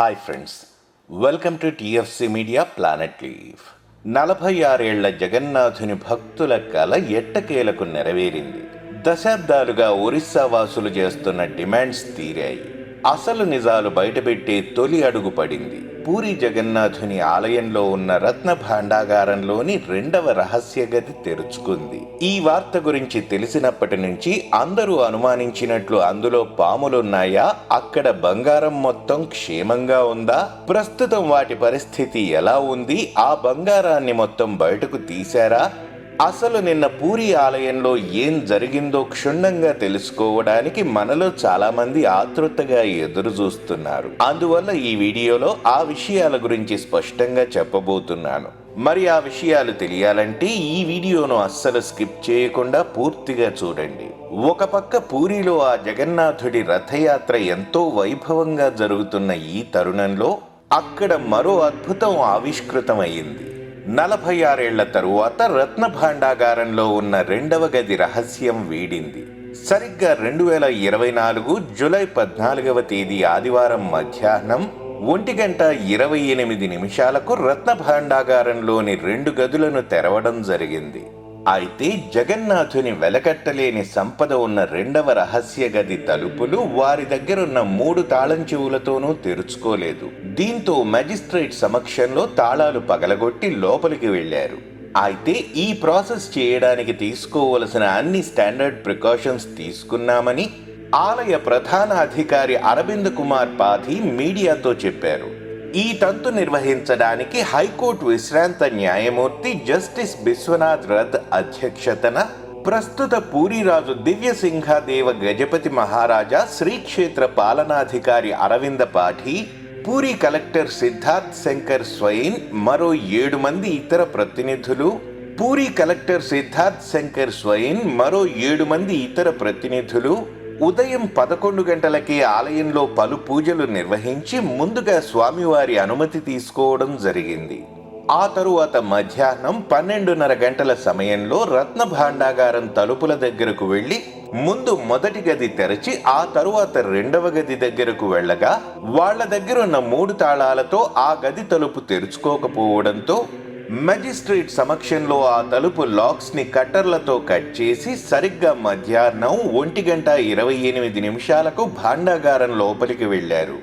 Hi friends welcome to TFC media planet live నలభై ఆరేళ్ళ జగన్నాథుని భక్తుల కల ఎట్టకేలకు నెరవేరింది. దశాబ్దాలుగా ఒరిస్సా వాసులు చేస్తున్న డిమాండ్స్ తీరాయి. అసలు నిజాలు బయటపెట్టే తొలి అడుగు పడింది. పూరి జగన్నాథుని ఆలయంలో ఉన్న రత్న భాండాగారంలోని రెండవ రహస్య గది తెరుచుకుంది. ఈ వార్త గురించి తెలిసినప్పటి నుంచి అందరూ అనుమానించినట్లు అందులో పాములున్నాయా? అక్కడ బంగారం మొత్తం క్షేమంగా ఉందా? ప్రస్తుతం వాటి పరిస్థితి ఎలా ఉంది? ఆ బంగారాన్ని మొత్తం బయటకు తీశారా? అసలు నిన్న పూరి ఆలయంలో ఏం జరిగిందో క్షుణ్ణంగా తెలుసుకోవడానికి మనలో చాలా మంది ఆతృతగా ఎదురు చూస్తున్నారు. అందువల్ల ఈ వీడియోలో ఆ విషయాల గురించి స్పష్టంగా చెప్పబోతున్నాను. మరి ఆ విషయాలు తెలియాలంటే ఈ వీడియోను అస్సలు స్కిప్ చేయకుండా పూర్తిగా చూడండి. ఒక పక్క పూరిలో ఆ జగన్నాథుడి రథయాత్ర ఎంతో వైభవంగా జరుగుతున్న ఈ తరుణంలో అక్కడ మరో అద్భుతం ఆవిష్కృతమైంది. నలభై ఆరేళ్ళ తరువాత రత్న భాండాగారంలో ఉన్న రెండవ గది రహస్యం వీడింది. సరిగ్గా రెండు వేల ఇరవై నాలుగు జూలై పద్నాలుగవ తేదీ ఆదివారం మధ్యాహ్నం ఒంటి గంట ఇరవై ఎనిమిది నిమిషాలకు రత్న భాండాగారంలోని రెండు గదులను తెరవడం జరిగింది. అయితే జగన్నాథుని వెలకట్టలేని సంపద ఉన్న రెండవ రహస్య గది తలుపులు వారి దగ్గరున్న మూడు తాళం చెవులతోనూ తెరుచుకోలేదు. దీంతో మెజిస్ట్రేట్ సమక్షంలో తాళాలు పగలగొట్టి లోపలికి వెళ్ళారు అయితే ఈ ప్రాసెస్ చేయడానికి తీసుకోవలసిన అన్ని స్టాండర్డ్ ప్రికాషన్స్ తీసుకున్నామని ఆలయ ప్రధాన అధికారి అరవింద్ కుమార్ పాధి మీడియాతో చెప్పారు. ఈ తంతు నిర్వహించడానికి హైకోర్టు విశ్రాంత న్యాయమూర్తి జస్టిస్ బిశ్వనాథ్ రథ్ అధ్యక్షతన ప్రస్తుత పూరిరాజు దివ్యసింహాదేవ గజపతి మహారాజా శ్రీక్షేత్ర పాలనాధికారి అరవింద పాఠి పూరి కలెక్టర్ సిద్ధార్థ్ శంకర్ స్వయిన్ మరో ఏడు మంది ఇతర ప్రతినిధులు పూరి కలెక్టర్ సిద్ధార్థ్ శంకర్ స్వయిన్ మరో ఏడు మంది ఇతర ప్రతినిధులు ఉదయం పదకొండు గంటలకే ఆలయంలో పలు పూజలు నిర్వహించి ముందుగా స్వామివారి అనుమతి తీసుకోవడం జరిగింది. ఆ తరువాత మధ్యాహ్నం పన్నెండున్నర గంటల సమయంలో రత్న భాండాగారం తలుపుల దగ్గరకు వెళ్ళి ముందు మొదటి గది తెరచి ఆ తరువాత రెండవ గది దగ్గరకు వెళ్ళగా వాళ్ళ దగ్గరున్న మూడు తాళాలతో ఆ గది తలుపు తెరుచుకోకపోవడంతో మెజిస్ట్రేట్ సమక్షంలో ఆ తలుపు లాక్స్ని కట్టర్లతో కట్ చేసి సరిగ్గా మధ్యాహ్నం ఒంటి గంట ఇరవై ఎనిమిది నిమిషాలకు భాండాగారం లోపలికి వెళ్ళారు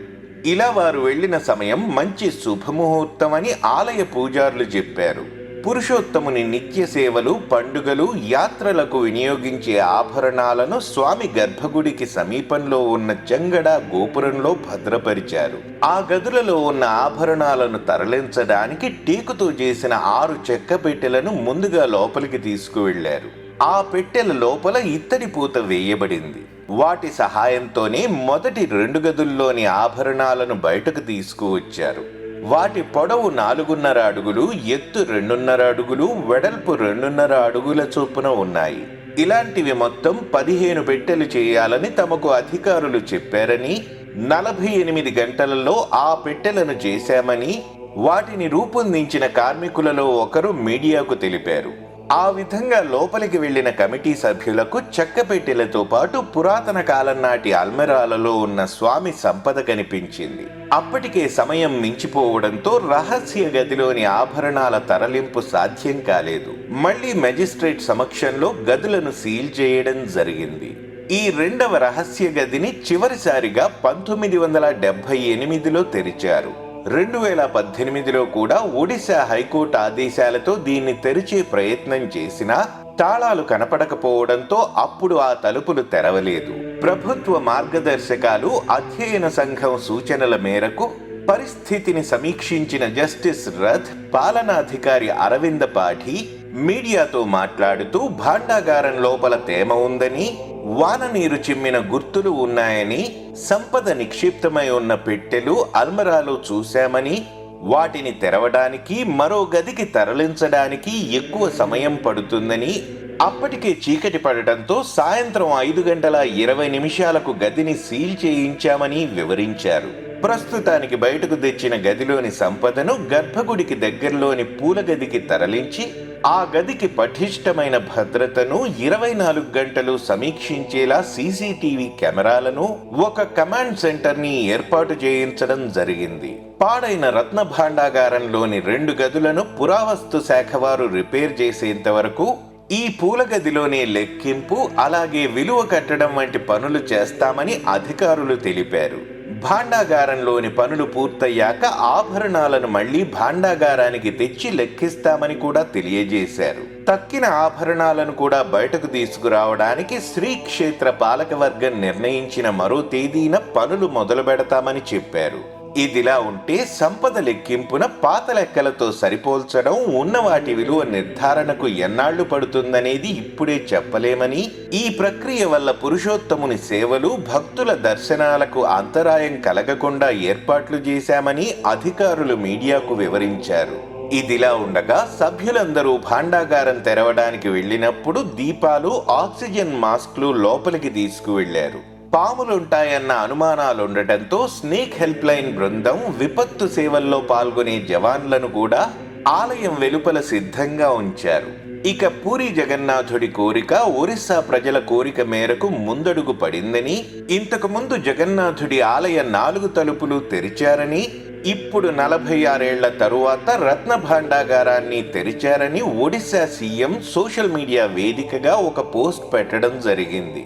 ఇలా వారు వెళ్ళిన సమయం మంచి శుభముహూర్తం అని ఆలయ పూజారులు చెప్పారు. పురుషోత్తముని నిత్య సేవలు పండుగలు యాత్రలకు వినియోగించే ఆభరణాలను స్వామి గర్భగుడికి సమీపంలో ఉన్న చెంగడ గోపురంలో భద్రపరిచారు. ఆ గదులలో ఉన్న ఆభరణాలను తరలించడానికి టేకుతో చేసిన ఆరు చెక్క పెట్టెలను ముందుగా లోపలికి తీసుకువెళ్ళారు ఆ పెట్టెల లోపల ఇత్తడి పూత వేయబడింది. వాటి సహాయంతోనే మొదటి రెండు గదుల్లోని ఆభరణాలను బయటకు తీసుకువచ్చారు. వాటి పొడవు నాలుగున్నర అడుగులు ఎత్తు రెండున్నర అడుగులు వెడల్పు రెండున్నర అడుగుల చొప్పున ఉన్నాయి. ఇలాంటివి మొత్తం పదిహేను పెట్టెలు చేయాలని తమకు అధికారులు చెప్పారని నలభై ఎనిమిది గంటలలో ఆ పెట్టెలను చేశామని వాటిని రూపొందించిన కార్మికులలో ఒకరు మీడియాకు తెలిపారు. ఆ విధంగా లోపలికి వెళ్ళిన కమిటీ సభ్యులకు చెక్క పెట్టెలతో పాటు పురాతన కాలం నాటి అల్మెరాలలో ఉన్న స్వామి సంపద కనిపించింది. అప్పటికే సమయం మించిపోవడంతో రహస్య గదిలోని ఆభరణాల తరలింపు సాధ్యం కాలేదు. మళ్ళీ మెజిస్ట్రేట్ సమక్షంలో గదులను సీల్ చేయడం జరిగింది. ఈ రెండవ రహస్య గదిని చివరిసారిగా పంతొమ్మిది వందల డెబ్బై ఎనిమిదిలో తెరిచారు. రెండు వేల పద్దెనిమిదిలో కూడా ఒడిశా హైకోర్టు ఆదేశాలతో దీన్ని తెరిచే ప్రయత్నం చేసినా తాళాలు కనపడకపోవడంతో అప్పుడు ఆ తలుపులు తెరవలేదు. ప్రభుత్వ మార్గదర్శకాలు అధ్యయన సంఘం సూచనల మేరకు పరిస్థితిని సమీక్షించిన జస్టిస్ రథ్ పాలనాధికారి అరవింద పాఠి మీడియాతో మాట్లాడుతూ భాండాగారం లోపల తేమ ఉందని వాన నీరు చిమ్మిన గుర్తులు ఉన్నాయని సంపద నిక్షిప్తమై ఉన్న పెట్టెలు అల్మరాలో చూశామని వాటిని తెరవడానికి మరో గదికి తరలించడానికి ఎక్కువ సమయం పడుతుందని అప్పటికే చీకటి పడటంతో సాయంత్రం ఐదు గంటల ఇరవై నిమిషాలకు గదిని సీల్ చేయించామని వివరించారు. ప్రస్తుతానికి బయటకు తెచ్చిన గదిలోని సంపదను గర్భగుడికి దగ్గరలోని పూల గదికి తరలించి ఆ గదికి పటిష్టమైన భద్రతను ఇరవై నాలుగు గంటలు సమీక్షించేలా సీసీటీవీ కెమెరాలను ఒక కమాండ్ సెంటర్ని ఏర్పాటు చేయించడం జరిగింది. పాడైన రత్న భాండాగారంలోని రెండు గదులను పురావస్తు శాఖ వారు రిపేర్ చేసేంత వరకు ఈ పూల గదిలోనే లెక్కింపు అలాగే విలువ కట్టడం వంటి పనులు చేస్తామని అధికారులు తెలిపారు. భాండాగారంలోని పనులు పూర్తయ్యాక ఆభరణాలను మళ్ళీ భాండాగారానికి తెచ్చి లెక్కిస్తామని కూడా తెలియజేశారు. తక్కిన ఆభరణాలను కూడా బయటకు తీసుకురావడానికి శ్రీ క్షేత్ర పాలకవర్గం నిర్ణయించిన మరో తేదీన పనులు మొదలు పెడతామని చెప్పారు. ఇదిలా ఉంటే సంపద లెక్కింపున పాత లెక్కలతో సరిపోల్చడం ఉన్న వాటి విలువ నిర్ధారణకు ఎన్నాళ్ళు పడుతుందనేది ఇప్పుడే చెప్పలేమని ఈ ప్రక్రియ వల్ల పురుషోత్తముని సేవలు భక్తుల దర్శనాలకు అంతరాయం కలగకుండా ఏర్పాట్లు చేశామని అధికారులు మీడియాకు వివరించారు. ఇదిలా ఉండగా సభ్యులందరూ భాండాగారం తెరవడానికి వెళ్ళినప్పుడు దీపాలు ఆక్సిజన్ మాస్క్లు లోపలికి తీసుకువెళ్ళారు. పాములుంటాయన్న అనుమానాలుండటంతో స్నేక్ హెల్ప్ లైన్ బృందం విపత్తు సేవల్లో పాల్గొనే జవాన్లను కూడా ఆలయం వెలుపల సిద్ధంగా ఉంచారు. ఇక పూరి జగన్నాథుడి కోరిక ఒరిస్సా ప్రజల కోరిక మేరకు ముందడుగు పడిందని ఇంతకు ముందు జగన్నాథుడి ఆలయ నాలుగు తలుపులు తెరిచారని ఇప్పుడు నలభై ఆరేళ్ళ తరువాత రత్న భాండాగారాన్ని తెరిచారని ఒడిశా సీఎం సోషల్ మీడియా వేదికగా ఒక పోస్ట్ పెట్టడం జరిగింది.